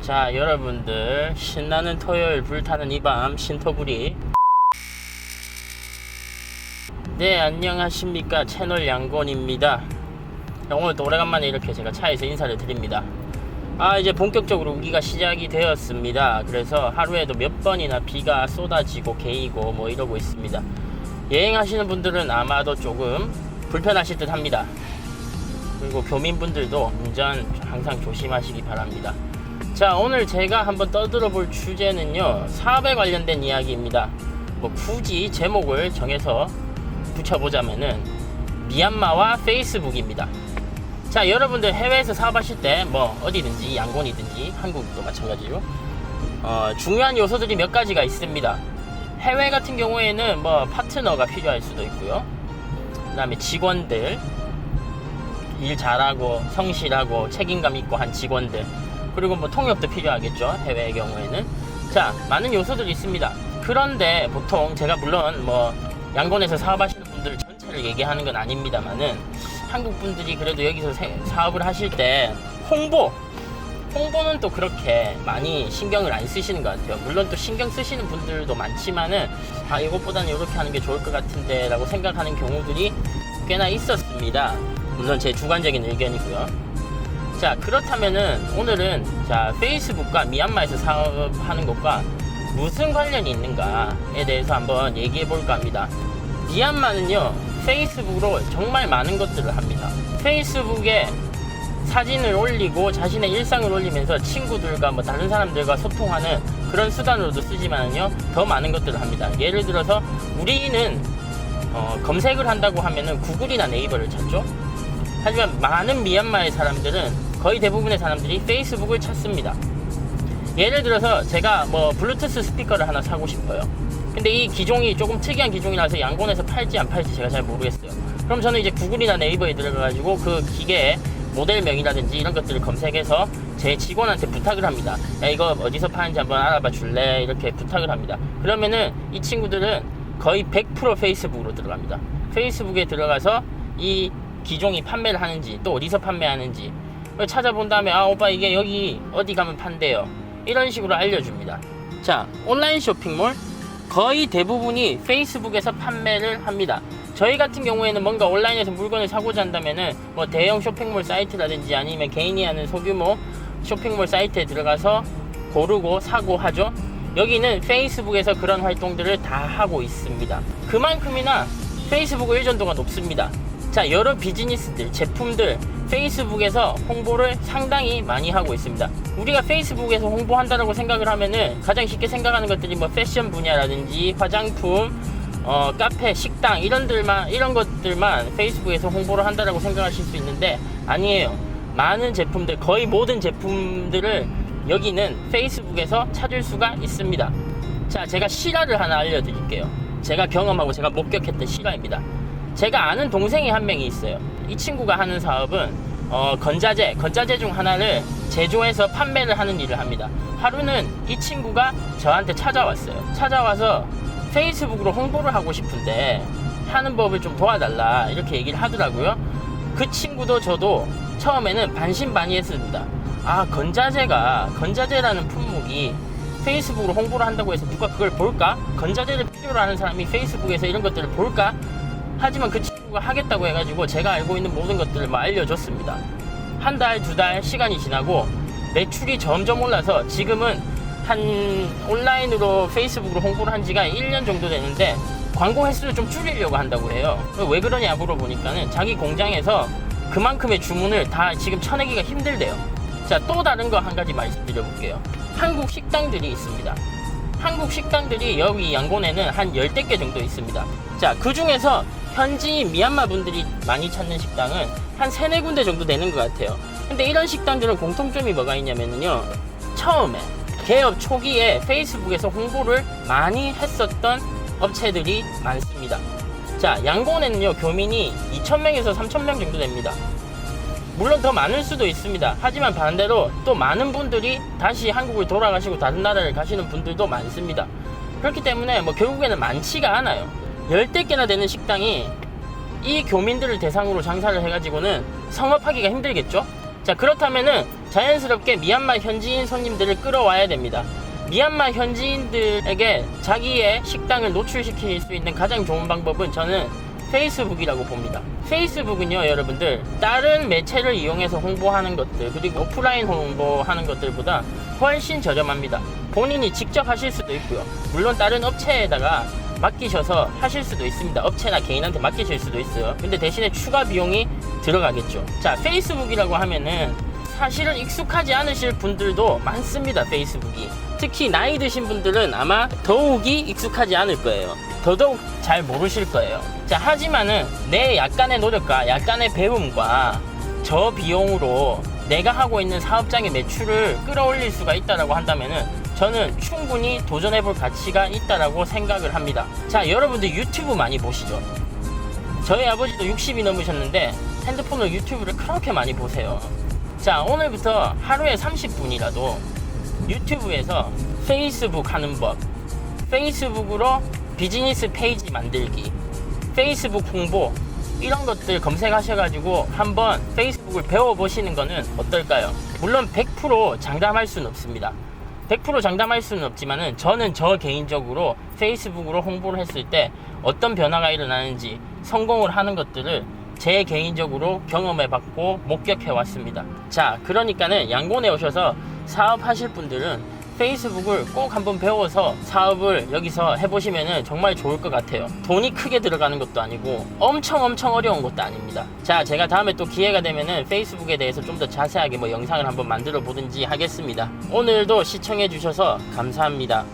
자 여러분들 신나는 토요일 불타는 이 밤 신토부리. 네 안녕하십니까. 채널 양곤입니다. 오늘도 오래간만에 이렇게 제가 차에서 인사를 드립니다. 아 이제 본격적으로 우기가 시작이 되었습니다. 그래서 하루에도 몇 번이나 비가 쏟아지고 개이고 뭐 이러고 있습니다. 여행하시는 분들은 아마도 조금 불편하실 듯 합니다. 그리고 교민분들도 운전 항상 조심하시기 바랍니다 자 오늘 제가 한번 떠들어 볼 주제는요 사업에 관련된 이야기입니다. 뭐 굳이 제목을 정해서 붙여보자면은 미얀마와 페이스북입니다. 자 여러분들 해외에서 사업하실 때 뭐 어디든지 양곤이든지 한국도 마찬가지로 어, 중요한 요소들이 몇 가지가 있습니다. 해외 같은 경우에는 뭐 파트너가 필요할 수도 있고요. 그 다음에 직원들 일 잘하고 성실하고 책임감 있고 한 직원들 그리고 뭐 통역도 필요하겠죠 해외의 경우에는 자 많은 요소들이 있습니다 그런데 보통 제가 물론 뭐 양곤에서 사업하시는 분들 전체를 얘기하는 건 아닙니다만은 한국 분들이 그래도 여기서 세- 사업을 하실 때 홍보 홍보는 또 그렇게 많이 신경을 안 쓰시는 것 같아요. 물론 또 신경 쓰시는 분들도 많지만은 아 이것보다는 이렇게 하는 게 좋을 것 같은데라고 생각하는 경우들이 꽤나 있었습니다. 물론 제 주관적인 의견이고요. 자 그렇다면은 오늘은 자 페이스북과 미얀마에서 사업하는 것과 무슨 관련이 있는가에 대해서 한번 얘기해 볼까 합니다. 미얀마는요 페이스북으로 정말 많은 것들을 합니다. 페이스북에 사진을 올리고 자신의 일상을 올리면서 친구들과 뭐 다른 사람들과 소통하는 그런 수단으로도 쓰지만요 더 많은 것들을 합니다. 예를 들어서 우리는 어, 검색을 한다고 하면은 구글이나 네이버를 찾죠. 하지만 많은 미얀마의 사람들은 거의 대부분의 사람들이 페이스북을 찾습니다. 예를 들어서 제가 뭐 블루투스 스피커를 하나 사고 싶어요. 근데 이 기종이 조금 특이한 기종이라서 양곤에서 팔지 안 팔지 제가 잘 모르겠어요. 그럼 저는 이제 구글이나 네이버에 들어가가지고 그 기계의 모델명이라든지 이런 것들을 검색해서 제 직원한테 부탁을 합니다. 야, 이거 어디서 파는지 한번 알아봐 줄래? 이렇게 부탁을 합니다. 그러면은 이 친구들은 거의 100% 페이스북으로 들어갑니다. 페이스북에 들어가서 이 기종이 판매를 하는지 또 어디서 판매하는지 찾아본 다음에 아 오빠 이게 여기 어디 가면 판대요. 이런 식으로 알려줍니다. 자 온라인 쇼핑몰 거의 대부분이 페이스북에서 판매를 합니다. 저희 같은 경우에는 뭔가 온라인에서 물건을 사고자 한다면은 뭐 대형 쇼핑몰 사이트라든지 아니면 개인이 하는 소규모 쇼핑몰 사이트에 들어가서 고르고 사고 하죠. 여기는 페이스북에서 그런 활동들을 다 하고 있습니다. 그만큼이나 페이스북 의존도가 높습니다. 자, 여러 비즈니스들, 제품들 페이스북에서 홍보를 상당히 많이 하고 있습니다. 우리가 페이스북에서 홍보한다라고 생각을 하면은 가장 쉽게 생각하는 것들이 뭐 패션 분야라든지 화장품, 어, 카페, 식당 이런 들만 이런 것들만 페이스북에서 홍보를 한다라고 생각하실 수 있는데 아니에요. 많은 제품들, 거의 모든 제품들을 여기는 페이스북에서 찾을 수가 있습니다. 자, 제가 실화를 하나 알려드릴게요. 제가 경험하고 제가 목격했던 실화입니다. 제가 아는 동생이 한 명이 있어요. 이 친구가 하는 사업은 어, 건자재, 건자재 중 하나를 제조해서 판매를 하는 일을 합니다. 하루는 이 친구가 저한테 찾아왔어요. 찾아와서 페이스북으로 홍보를 하고 싶은데 하는 법을 좀 도와달라 이렇게 얘기를 하더라고요. 그 친구도 저도 처음에는 반신반의했습니다. 아 건자재가 건자재라는 품목이 페이스북으로 홍보를 한다고 해서 누가 그걸 볼까? 건자재를 필요로 하는 사람이 페이스북에서 이런 것들을 볼까? 하지만 그 친구가 하겠다고 해가지고 제가 알고 있는 모든 것들을 막 알려줬습니다. 한 달, 두 달 시간이 지나고 매출이 점점 올라서 지금은 한 온라인으로 페이스북으로 홍보를 한 지가 1년 정도 되는데 광고 횟수를 좀 줄이려고 한다고 해요. 왜 그러냐 물어보니까는 자기 공장에서 그만큼의 주문을 다 지금 쳐내기가 힘들대요. 자, 또 다른 거 한 가지 말씀드려볼게요. 한국 식당들이 있습니다. 한국 식당들이 여기 양곤에는 한 열댓 개 정도 있습니다. 자, 그 중에서 현지 미얀마 분들이 많이 찾는 식당은 한 세네 군데 정도 되는 것 같아요. 근데 이런 식당들은 공통점이 뭐가 있냐면요. 처음에 개업 초기에 페이스북에서 홍보를 많이 했었던 업체들이 많습니다. 자, 양곤에는요, 교민이 2,000명에서 3,000명 정도 됩니다. 물론 더 많을 수도 있습니다. 하지만 반대로 또 많은 분들이 다시 한국을 돌아가시고 다른 나라를 가시는 분들도 많습니다. 그렇기 때문에 뭐 결국에는 많지가 않아요. 열댓 개나 되는 식당이 이 교민들을 대상으로 장사를 해가지고는 성업하기가 힘들겠죠? 자 그렇다면은 자연스럽게 미얀마 현지인 손님들을 끌어와야 됩니다. 미얀마 현지인들에게 자기의 식당을 노출시킬 수 있는 가장 좋은 방법은 저는 페이스북이라고 봅니다. 페이스북은요, 여러분들, 다른 매체를 이용해서 홍보하는 것들, 그리고 오프라인 홍보하는 것들보다 훨씬 저렴합니다. 본인이 직접 하실 수도 있고요. 물론 다른 업체에다가 맡기셔서 하실 수도 있습니다. 업체나 개인한테 맡기실 수도 있어요. 근데 대신에 추가 비용이 들어가겠죠. 자, 페이스북이라고 하면은 사실은 익숙하지 않으실 분들도 많습니다. 페이스북이. 특히 나이 드신 분들은 아마 더욱이 익숙하지 않을 거예요. 더더욱 잘 모르실 거예요. 자, 하지만은 내 약간의 노력과 약간의 배움과 저 비용으로 내가 하고 있는 사업장의 매출을 끌어올릴 수가 있다라고 한다면은 저는 충분히 도전해 볼 가치가 있다라고 생각을 합니다. 자, 여러분들 유튜브 많이 보시죠? 저희 아버지도 60이 넘으셨는데 핸드폰으로 유튜브를 그렇게 많이 보세요. 자, 오늘부터 하루에 30분이라도 유튜브에서 페이스북 하는 법, 페이스북으로 비즈니스 페이지 만들기, 페이스북 홍보, 이런 것들 검색하셔가지고 한번 페이스북을 배워보시는 거는 어떨까요? 물론 100% 장담할 수는 없습니다. 100% 장담할 수는 없지만은 저는 저 개인적으로 페이스북으로 홍보를 했을 때 어떤 변화가 일어나는지 성공을 하는 것들을 제 개인적으로 경험해 봤고 목격해 왔습니다. 자, 그러니까는 양곤에 오셔서 사업하실 분들은 페이스북을 꼭 한번 배워서 사업을 여기서 해보시면은 정말 좋을 것 같아요. 돈이 크게 들어가는 것도 아니고 엄청 엄청 어려운 것도 아닙니다. 자, 제가 다음에 또 기회가 되면은 페이스북에 대해서 좀 더 자세하게 뭐 영상을 한번 만들어 보든지 하겠습니다. 오늘도 시청해 주셔서 감사합니다.